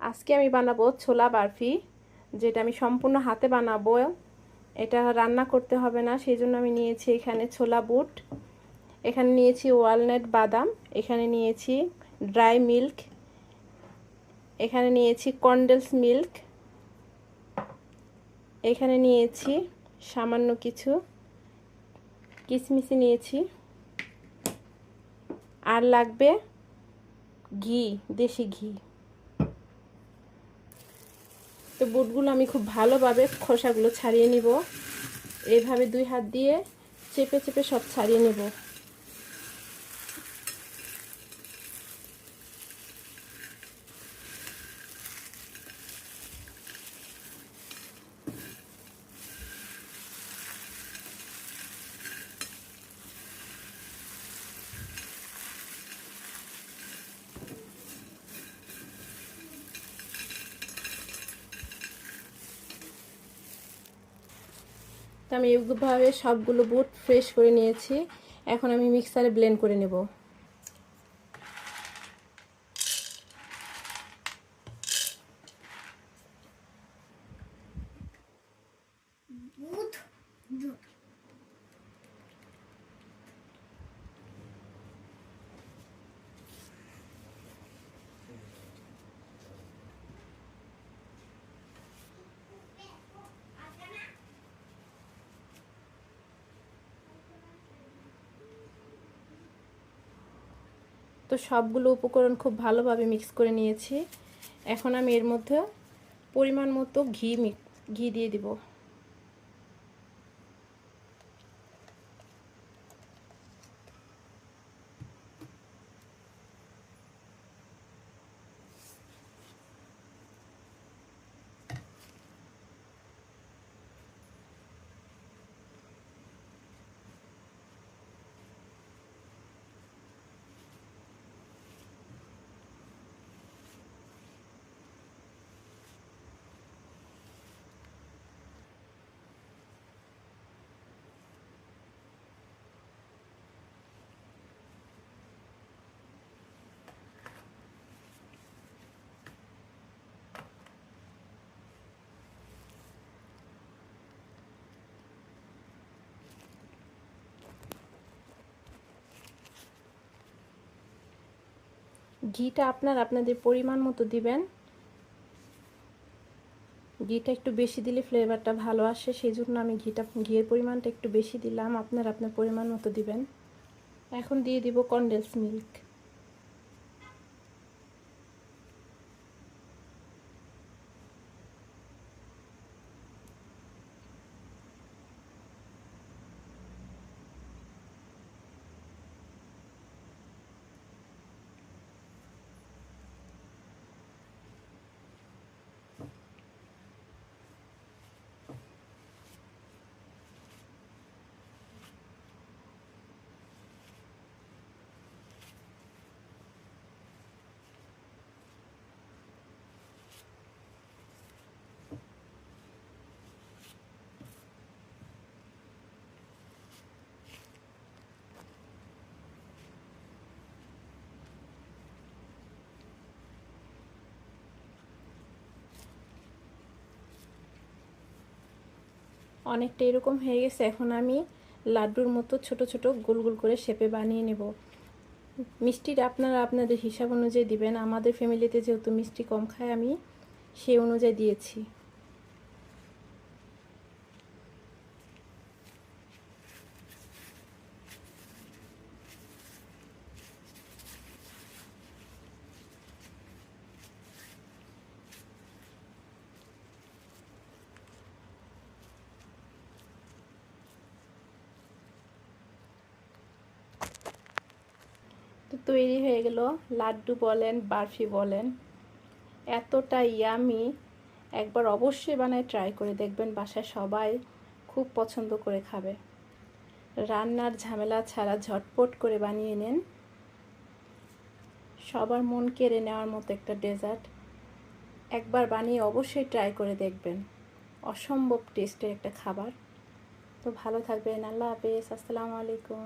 আজকে আমি বানাবো ছোলা বারফি, যেটা আমি সম্পূর্ণ হাতে বানাবো। এটা রান্না করতে হবে না সেই জন্য আমি নিয়েছি এখানে ছোলা বুট, এখানে নিয়েছি ওয়ালনাট বাদাম, এখানে নিয়েছি ড্রাই মিল্ক, এখানে নিয়েছি কন্ডেন্স মিল্ক, এখানে নিয়েছি সামান্য কিছু কিশমিশি নিয়েছি। আর লাগবে ঘি, দেশি ঘি। তো বুটগুলো আমি খুব ভালোভাবে খোসাগুলো ছাড়িয়ে নিব। এইভাবে দুই হাত দিয়ে চেপে চেপে সব ছাড়িয়ে নেব। আমি এইভাবে সবগুলো বুট ফ্রেশ করে নিয়েছি। এখন আমি মিক্সারে ব্লেন্ড করে নেব। তো সবগুলো উপকরণ খুব ভালোভাবে মিক্স করে নিয়েছি। এখন আমি এর মধ্যে পরিমাণ মতো ঘি ঘি দিয়ে দিব। ঘিটা আপনার আপনাদের পরিমাণ মতো দিবেন। ঘিটা একটু বেশি দিলে ফ্লেভারটা ভালো আসে সেই জন্য আমি ঘিটা, ঘিয়ের পরিমাণটা একটু বেশি দিলাম, আপনার আপনার পরিমাণ মতো দিবেন। এখন দিয়ে দিব কন্ডেন্স মিল্ক অনেকটা এরকম হয়ে গেছে। এখন আমি লাড্ডুর মতো ছোট ছোট গোল গোল করে শেপে বানিয়ে নেব। মিষ্টিটা আপনারা আপনাদের হিসাব অনুযায়ী দিবেন। আমাদের ফ্যামিলিতে যেহেতু মিষ্টি কম খায়, আমি সেই অনুযায়ী দিয়েছি। তৈরি হয়ে গেল। লাড্ডু বলেন, বারফি বলেন। এতটা ইয়ামি একবার অবশ্যই বানায় ট্রাই করে দেখবেন, বাসায় সবাই খুব পছন্দ করে খাবে। রান্নার ঝামেলা ছাড়া ঝটপট করে বানিয়ে নেন। সবার মন কেড়ে নেওয়ার মতো একটা ডেজার্ট একবার বানিয়ে অবশ্যই ট্রাই করে দেখবেন। অসম্ভব টেস্টের একটা খাবার। তো ভালো থাকবেন। আল্লাহ হাফেজ। আসসালামু আলাইকুম।